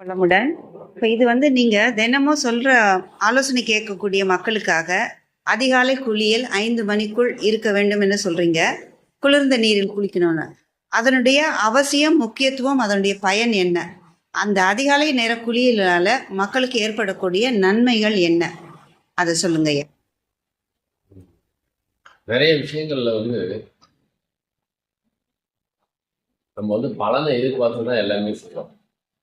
வளமுடன் இப்போ இது வந்து நீங்கள் தினமும் சொல்கிற ஆலோசனை கேட்கக்கூடிய மக்களுக்காக அதிகாலை குளியல் ஐந்து மணிக்குள் இருக்க வேண்டும் என்று சொல்கிறீங்க குளிர்ந்த நீரில் குளிக்கணும்னு. அதனுடைய அவசியம் முக்கியத்துவம் அதனுடைய பயன் என்ன? அந்த அதிகாலை நேர குளியலால் மக்களுக்கு ஏற்படக்கூடிய நன்மைகள் என்ன? அதை சொல்லுங்க நிறைய விஷயங்களில் வந்து நம்ம வந்து பலனை எதிர்பார்த்து தான் எல்லாமே செய்யறோம்.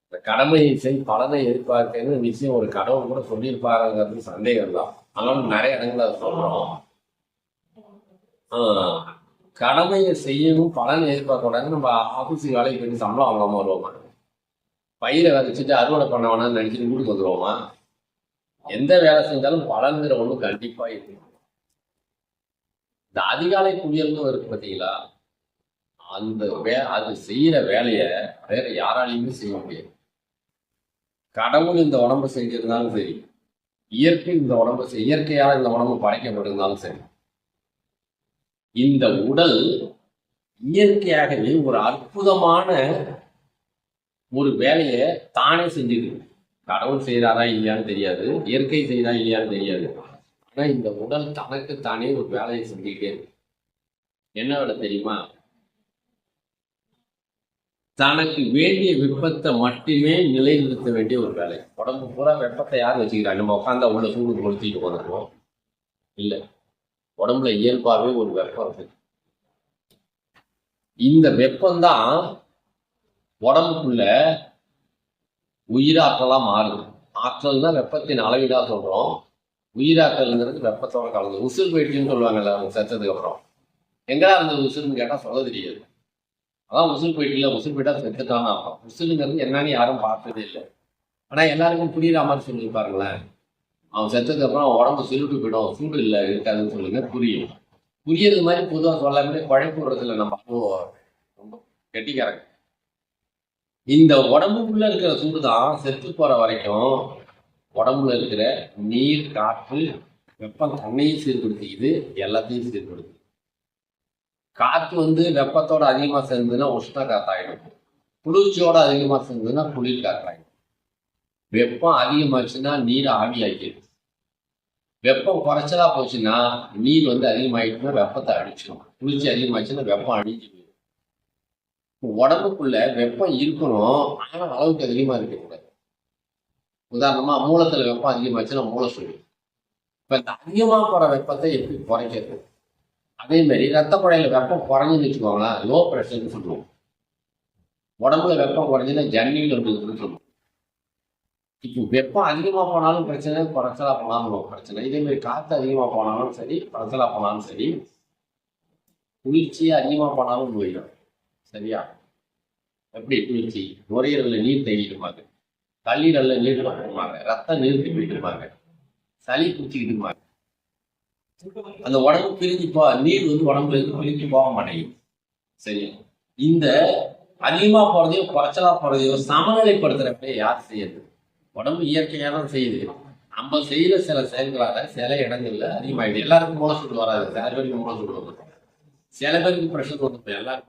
இந்த கடமையை செய் பலனை எதிர்பார்க்கறது விஷயம் ஒரு கடவுள் கூட சொல்லியிருப்பாருங்கிறது சந்தேகம் தான் ஆனாலும் நிறைய இடங்கள் அதை சொல்றோம். ஆஹ் கடமையை செய்யவும் பலனை எதிர்பார்க்க கூடாது நம்ம ஆஃபீஸுக்கு வேலைக்கு போய் சம்பளம் வாங்காம வருவோமா? பயிரை விதைச்சிட்டு அறுவடை பண்ண வேணாம்னு நினைச்சிட்டு வீட்டுக்கு வந்துருவோமா? எந்த வேலை செஞ்சாலும் பலன்கிற ஒண்ணு கண்டிப்பா இருக்கு இந்த அதிகாலை குளியல்னு இருக்கு பார்த்தீங்களா அந்த வே அது செய்யற வேலையை வேற யாராலையுமே செய்ய முடியாது. கடவுள் இந்த உடம்பு செஞ்சிருந்தாலும் சரி இயற்கை இந்த உடம்பு செய்- இந்த உடம்பு படைக்கப்பட்டிருந்தாலும் சரி இந்த உடல் இயற்கையாகவே ஒரு அற்புதமான ஒரு வேலையை தானே செஞ்சுக்குது கடவுள் செய்கிறாரா இல்லையான்னு தெரியாது இயற்கை செய்தா இல்லையான்னு தெரியாது. ஆனால் இந்த உடல் தனக்கு தானே ஒரு வேலையை செஞ்சுக்கிட்டே இருக்கு. என்ன வேலை தெரியுமா? தனக்கு வேண்டிய வெப்பத்தை மட்டுமே நிலைநிறுத்த வேண்டிய ஒரு வேலை. உடம்பு பூரா வெப்பத்தை யார் வச்சுக்கிறாங்க நம்ம உட்காந்தா உள்ள சூடு கொளுத்திட்டு வந்துடுவோம் இல்லை. உடம்புல இயல்பாகவே ஒரு வெப்பம் இருக்கு. இந்த வெப்பம்தான் உடம்புக்குள்ள உயிராற்றலா மாறுது. ஆற்றல் தான் வெப்பத்தின் அளவீடாக சொல்கிறோம் உயிராற்றல்ங்கிறது வெப்பத்தோட கலந்து. உசுறு போயிடுச்சுன்னு சொல்லுவாங்கல்ல அவங்க செத்ததுக்கு அப்புறம். எங்கடா இருந்தது உசுறுன்னு கேட்டால் சொல்ல தெரியாது. அதான் உசுல் போயிட்டு இல்லை உசுறு போயிட்டா செத்துட்டான் ஆகும் உசுலுங்கிறது என்னன்னு யாரும் பார்த்ததே இல்லை. ஆனால் எல்லாருக்கும் புரியுற மாதிரி சொல்லி பாருங்களேன். அவன் செத்ததுக்கு அப்புறம் அவன் உடம்பு சுருட்டு போயிடும். சூடு இல்லை இருக்காதுன்னு சொல்லுங்க புரியும். புரியறது மாதிரி பொதுவாக சொல்லாமே குழம்பு விடுறதுல நம்ம அப்போ ரொம்ப கெட்டிக்காரங்க. இந்த உடம்புக்குள்ள இருக்கிற சூடு தான் செத்து போற வரைக்கும் உடம்புல இருக்கிற நீர் காற்று வெப்பம் தண்ணையும் சீர்படுத்திக்குது எல்லாத்தையும் சீர்படுத்துது. காற்று வந்து வெப்பத்தோட அதிகமா சேர்ந்ததுன்னா உஷ்ண காத்தாயிடும் குளிர்ச்சியோட அதிகமா சேர்ந்ததுன்னா குளிர் காத்தாயிடும் வெப்பம் அதிகமாச்சுன்னா நீர் ஆவியாக்கிடும் வெப்பம் குறைச்சலா போச்சுன்னா நீர் வந்து அதிகமாகிட்டுன்னா வெப்பத்தை அடிச்சிடும் குளிர்ச்சி அதிகமாச்சுன்னா வெப்பம் அழிஞ்சு போயிடும். உடம்புக்குள்ள வெப்பம் இருக்கணும் ஆனால் அளவுக்கு அதிகமாக இருக்கக்கூடாது. உதாரணமாக மூலத்தில் வெப்பம் அதிகமாச்சுன்னா மூளை சொல்லும் இப்போ இந்த அதிகமாக போகிற வெப்பத்தை எப்படி குறைக்கிறது? அதே மாதிரி ரத்த குழையில வெப்பம் குறைஞ்சுன்னு வச்சுக்கோங்களேன் லோ ப்ரெஷர்னு சொல்லுவோம். உடம்புல வெப்பம் குறைஞ்சுன்னா ஜன்னியில் இருக்குதுன்னு சொல்லுவோம். இப்போ வெப்பம் அதிகமா போனாலும் பிரச்சனை குறைச்சலா போனாலும் பிரச்சனை. இதே மாதிரி காற்று அதிகமா போனாலும் சரி குறைச்சலாக போனாலும் சரி குளிர்ச்சியை அதிகமா போனாலும் நோய் தான். சரியா? எப்படி குளிர்ச்சி? நுரையீரலில் நீர் தேங்கிடுமாங்க கல்லீரலில் நீர் போட்டுருமாங்க ரத்தம் நிறுத்தி போயிட்டுருமாங்க சளி பிடிச்சிக்கிட்டுமாங்க அந்த உடம்பு பிரிஞ்சு போ நீர் வந்து உடம்புல இருந்து பிரிஞ்சு போக மாட்டேங்குது. சரி இந்த அதிகமா போறதையோ குறைச்சலா போறதையும் சமநிலைப்படுத்துறப்ப யார் செய்யுது? உடம்பு இயற்கையா தான் செய்யுது. நம்ம செய்யற சில செயல்களால சில இடங்கள்ல அதிகமாயிடுது. எல்லாருக்கும் மூல சுட்டு வராது சில பேருக்கு மூல சுட்டு சில பேருக்கு ப்ரெஷர் வந்து எல்லாருக்கும்